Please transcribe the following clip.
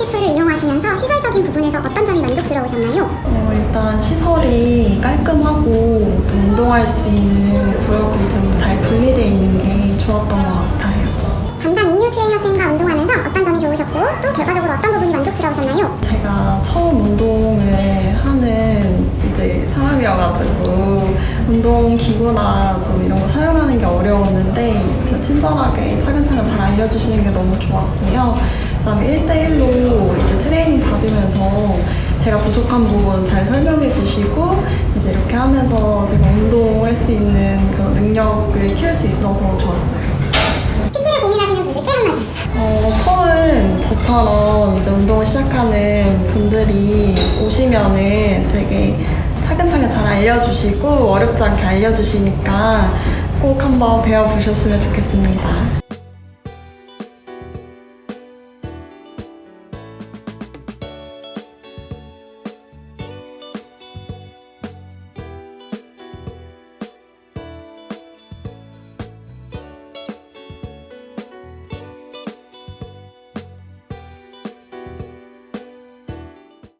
피플을 이용하시면서 시설적인 부분에서 어떤 점이 만족스러우셨나요? 어, 일단 시설이 깔끔하고 또 운동할 수 있는 구역 사람이어가지고 운동 기구나 좀 이런 거 사용하는 게 어려웠는데 친절하게 차근차근 잘 알려주시는 게 너무 좋았고요. 그다음에 1대1로 이제 트레이닝 받으면서 제가 부족한 부분 잘 설명해 주시고 이제 이렇게 하면서 제가 운동할 수 있는 그런 능력을 키울 수 있어서 좋았어요. PT를 고민하시는 분들께 한마디 어, 처음 저처럼 이제 운동을 시작하는 분들이 오시면은 되게 차근차근 잘 알려주시고 어렵지 않게 알려주시니까 꼭 한번 배워보셨으면 좋겠습니다.